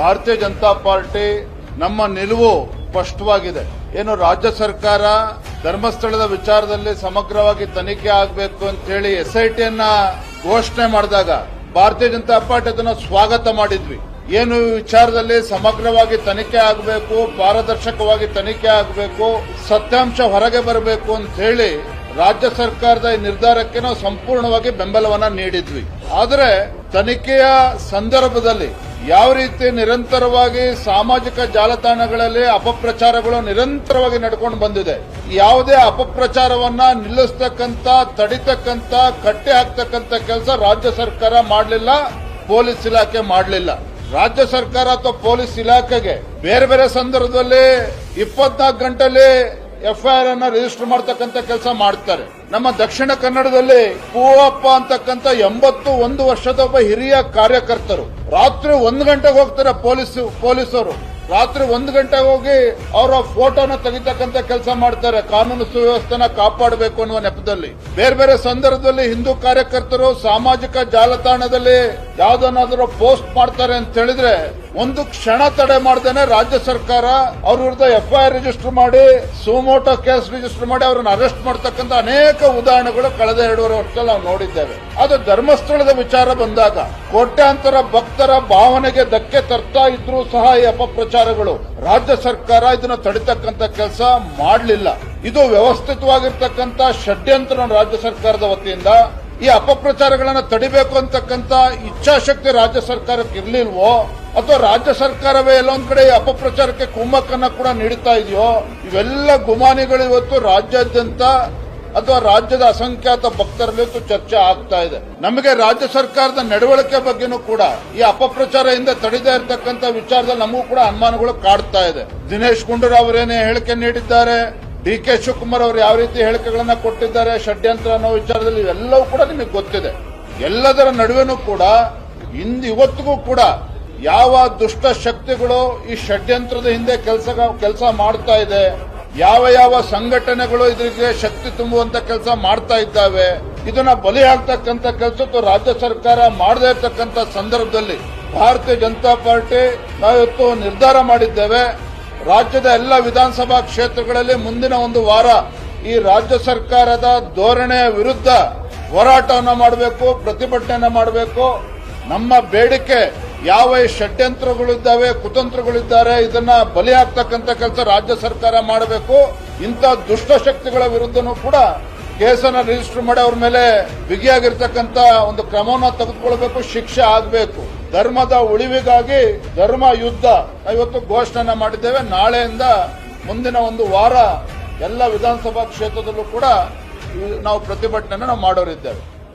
ಭಾರತೀಯ ಜನತಾ ಪಾರ್ಟಿ ನಮ್ಮ ನಿಲುವು ಸ್ಪಷ್ಟವಾಗಿದೆ. ಏನು ರಾಜ್ಯ ಸರ್ಕಾರ ಧರ್ಮಸ್ಥಳದ ವಿಚಾರದಲ್ಲಿ ಸಮಗ್ರವಾಗಿ ತನಿಖೆ ಆಗಬೇಕು ಅಂತ ಹೇಳಿ ಎಸ್ಐಟಿಯನ್ನ ಘೋಷಣೆ ಮಾಡಿದಾಗ ಭಾರತೀಯ ಜನತಾ ಪಾರ್ಟಿ ಅದನ್ನು ಸ್ವಾಗತ ಮಾಡಿದ್ವಿ. ಏನು ವಿಚಾರದಲ್ಲಿ ಸಮಗ್ರವಾಗಿ ತನಿಖೆ ಆಗಬೇಕು, ಪಾರದರ್ಶಕವಾಗಿ ತನಿಖೆ ಆಗಬೇಕು, ಸತ್ಯಾಂಶ ಹೊರಗೆ ಬರಬೇಕು ಅಂತ ಹೇಳಿ ರಾಜ್ಯ ಸರ್ಕಾರದ ಈ ನಿರ್ಧಾರಕ್ಕೆ ನಾವು ಸಂಪೂರ್ಣವಾಗಿ ಬೆಂಬಲವನ್ನ ನೀಡಿದ್ವಿ. ಆದರೆ ತನಿಖೆಯ ಸಂದರ್ಭದಲ್ಲಿ ಯಾವ ರೀತಿ ನಿರಂತರವಾಗಿ ಸಾಮಾಜಿಕ ಜಾಲತಾಣಗಳಲ್ಲಿ ಅಪಪ್ರಚಾರಗಳು ನಿರಂತರವಾಗಿ ನಡ್ಕೊಂಡು ಬಂದಿದೆ, ಯಾವುದೇ ಅಪಪ್ರಚಾರವನ್ನ ನಿಲ್ಲಿಸ್ತಕ್ಕಂತ ತಡಿತಕ್ಕಂತ ಕಟ್ಟೆ ಹಾಕ್ತಕ್ಕಂತ ಕೆಲಸ ರಾಜ್ಯ ಸರ್ಕಾರ ಮಾಡಲಿಲ್ಲ, ಪೊಲೀಸ್ ಇಲಾಖೆ ಮಾಡಲಿಲ್ಲ. ರಾಜ್ಯ ಸರ್ಕಾರ ಅಥವಾ ಪೊಲೀಸ್ ಇಲಾಖೆಗೆ ಬೇರೆ ಬೇರೆ ಸಂದರ್ಭದಲ್ಲಿ ಇಪ್ಪತ್ನಾಲ್ಕು ಗಂಟೆಲಿ ಎಫ್ಐಆರ್ ಅನ್ನ ರಿಜಿಸ್ಟರ್ ಮಾಡ್ತಕ್ಕಂತ ಕೆಲಸ ಮಾಡ್ತಾರೆ. ನಮ್ಮ ದಕ್ಷಿಣ ಕನ್ನಡದಲ್ಲಿ ಪೂವಪ್ಪ ಅಂತಕ್ಕಂತ ಎಂಬತ್ತು ಒಂದು ವರ್ಷದ ಒಬ್ಬ ಹಿರಿಯ ಕಾರ್ಯಕರ್ತರು. ರಾತ್ರಿ ಒಂದು ಗಂಟೆಗೆ ಹೋಗ್ತಾರೆ ಪೊಲೀಸ್, ಪೊಲೀಸರು. ರಾತ್ರಿ ಒಂದು ಗಂಟೆಗೆ ಹೋಗಿ ಅವರ ಫೋಟೋನ ತೆಗಿತಕ್ಕಂತ ಕೆಲಸ ಮಾಡ್ತಾರೆ. ಕಾನೂನು ಸುವ್ಯವಸ್ಥೆನ ಕಾಪಾಡಬೇಕು ಅನ್ನುವ ನೆಪದಲ್ಲಿ. ಬೇರೆ ಬೇರೆ ಸಂದರ್ಭದಲ್ಲಿ ಹಿಂದೂ ಕಾರ್ಯಕರ್ತರು ಸಾಮಾಜಿಕ ಜಾಲತಾಣದಲ್ಲಿ ಯಾವ್ದನ್ನಾದ್ರೂ ಪೋಸ್ಟ್ ಮಾಡ್ತಾರೆ ಅಂತ ಹೇಳಿದ್ರೆ ಒಂದು ಕ್ಷಣ ತಡೆ ಮಾಡ್ದೇನೆ ರಾಜ್ಯ ಸರ್ಕಾರ ಅವ್ರ ವಿರುದ್ಧ ಎಫ್ಐಆರ್ ರಿಜಿಸ್ಟರ್ ಮಾಡಿ, ಸುಮೋಟೋ ಕೇಸ್ ರಿಜಿಸ್ಟರ್ ಮಾಡಿ ಅವರನ್ನು ಅರೆಸ್ಟ್ ಮಾಡ್ತಕ್ಕಂಥ ಅನೇಕ ಉದಾಹರಣೆಗಳು ಕಳೆದ ಎರಡೂವರೆ ವರ್ಷದಲ್ಲಿ ನಾವು ನೋಡಿದ್ದೇವೆ. ಅದು ಧರ್ಮಸ್ಥಳದ ವಿಚಾರ ಬಂದಾಗ ಕೋಟ್ಯಾಂತರ ಭಕ್ತರ ಭಾವನೆಗೆ ಧಕ್ಕೆ ತರ್ತಾ ಇದ್ರೂ ಸಹ ಈ ಅಪಪ್ರಚಾರಗಳು ರಾಜ್ಯ ಸರ್ಕಾರ ಇದನ್ನು ತಡಿತಕ್ಕಂತ ಕೆಲಸ ಮಾಡಲಿಲ್ಲ. ಇದು ವ್ಯವಸ್ಥಿತವಾಗಿರ್ತಕ್ಕಂಥ ಷಡ್ಯಂತ್ರ ರಾಜ್ಯ ಸರ್ಕಾರದ ವತಿಯಿಂದ ಈ ಅಪಪ್ರಚಾರಗಳನ್ನು ತಡಿಬೇಕು ಅಂತಕ್ಕಂಥ ಇಚ್ಛಾಶಕ್ತಿ ರಾಜ್ಯ ಸರ್ಕಾರಕ್ಕೆ ಇರ್ಲಿಲ್ವೋ ಅಥವಾ ರಾಜ್ಯ ಸರ್ಕಾರವೇ ಎಲ್ಲೊಂದ್ ಕಡೆ ಅಪಪ್ರಚಾರಕ್ಕೆ ಕುಮ್ಮಕ್ಕನ್ನ ಕೂಡ ನೀಡುತ್ತಾ ಇದೆಯೋ, ಇವೆಲ್ಲ ಗುಮಾನಿಗಳು ಇವತ್ತು ರಾಜ್ಯಾದ್ಯಂತ ಅಥವಾ ರಾಜ್ಯದ ಅಸಂಖ್ಯಾತ ಭಕ್ತರಲ್ಲಿ ಚರ್ಚೆ ಆಗ್ತಾ ಇದೆ. ನಮಗೆ ರಾಜ್ಯ ಸರ್ಕಾರದ ನಡವಳಿಕೆ ಬಗ್ಗೆನೂ ಕೂಡ ಈ ಅಪಪ್ರಚಾರದಿಂದ ತಡೀದೇ ಇರತಕ್ಕಂತ ವಿಚಾರದಲ್ಲಿ ನಮಗೂ ಕೂಡ ಅನುಮಾನಗಳು ಕಾಡ್ತಾ ಇದೆ. ದಿನೇಶ್ ಗುಂಡೂರಾವ್ ಅವರೇನೇ ಹೇಳಿಕೆ ನೀಡಿದ್ದಾರೆ, ಡಿ ಕೆ ಶಿವಕುಮಾರ್ ಅವರು ಯಾವ ರೀತಿ ಹೇಳಿಕೆಗಳನ್ನ ಕೊಟ್ಟಿದ್ದಾರೆ, ಷಡ್ಯಂತ್ರ ಅನ್ನೋ ವಿಚಾರದಲ್ಲಿ ಇವೆಲ್ಲವೂ ಕೂಡ ನಿಮಗೆ ಗೊತ್ತಿದೆ. ಎಲ್ಲದರ ನಡುವೆನೂ ಕೂಡ ಇಂದು ಇವತ್ತಿಗೂ ಕೂಡ ಯಾವ ದುಷ್ಟ ಶಕ್ತಿಗಳು ಈ ಷಡ್ಯಂತ್ರದ ಹಿಂದೆ ಕೆಲಸ ಕೆಲಸ ಮಾಡ್ತಾ ಇದೆ? ಯಾವ ಯಾವ ಸಂಘಟನೆಗಳು ಇದರಿಗೆ ಶಕ್ತಿ ತುಂಬುವಂತ ಕೆಲಸ ಮಾಡ್ತಾ ಇದ್ದಾವೆ? ಇದನ್ನ ಬಲಿ ಹಾಕ್ತಕ್ಕಂಥ ಕೆಲಸ ರಾಜ್ಯ ಸರ್ಕಾರ ಮಾಡದೇ ಇರತಕ್ಕಂಥ ಸಂದರ್ಭದಲ್ಲಿ ಭಾರತೀಯ ಜನತಾ ಪಾರ್ಟಿ ನಾವಿವತ್ತು ನಿರ್ಧಾರ ಮಾಡಿದ್ದೇವೆ. ರಾಜ್ಯದ ಎಲ್ಲ ವಿಧಾನಸಭಾ ಕ್ಷೇತ್ರಗಳಲ್ಲಿ ಮುಂದಿನ ಒಂದು ವಾರ ಈ ರಾಜ್ಯ ಸರ್ಕಾರದ ಧೋರಣೆಯ ವಿರುದ್ಧ ಹೋರಾಟವನ್ನು ಮಾಡಬೇಕು, ಪ್ರತಿಭಟನೆಯನ್ನ ಮಾಡಬೇಕು. ನಮ್ಮ ಬೇಡಿಕೆ ಯಾವ ಷಡ್ಯಂತ್ರಗಳಿದ್ದಾವೆ, ಕುತಂತ್ರಗಳಿದ್ದಾರೆ, ಇದನ್ನ ಬಲಿ ಹಾಕ್ತಕ್ಕಂತ ಕೆಲಸ ರಾಜ್ಯ ಸರ್ಕಾರ ಮಾಡಬೇಕು. ಇಂಥ ದುಷ್ಟ ಶಕ್ತಿಗಳ ವಿರುದ್ಧನೂ ಕೂಡ ಕೇಸನ್ನ ರಿಜಿಸ್ಟರ್ ಮಾಡಿ ಅವ್ರ ಮೇಲೆ ಬಿಗಿಯಾಗಿರ್ತಕ್ಕಂತ ಒಂದು ಕ್ರಮವನ್ನು ತೆಗೆದುಕೊಳ್ಬೇಕು, ಶಿಕ್ಷೆ ಆಗಬೇಕು. ಧರ್ಮದ ಉಳಿವಿಗಾಗಿ ಧರ್ಮ ಯುದ್ಧ ಇವತ್ತು ಘೋಷಣೆ ಮಾಡಿದ್ದೇವೆ. ನಾಳೆಯಿಂದ ಮುಂದಿನ ಒಂದು ವಾರ ಎಲ್ಲ ವಿಧಾನಸಭಾ ಕ್ಷೇತ್ರದಲ್ಲೂ ಕೂಡ ನಾವು ಪ್ರತಿಭಟನೆಯನ್ನು ನಾವು ಮಾಡೋರಿದ್ದೇವೆ.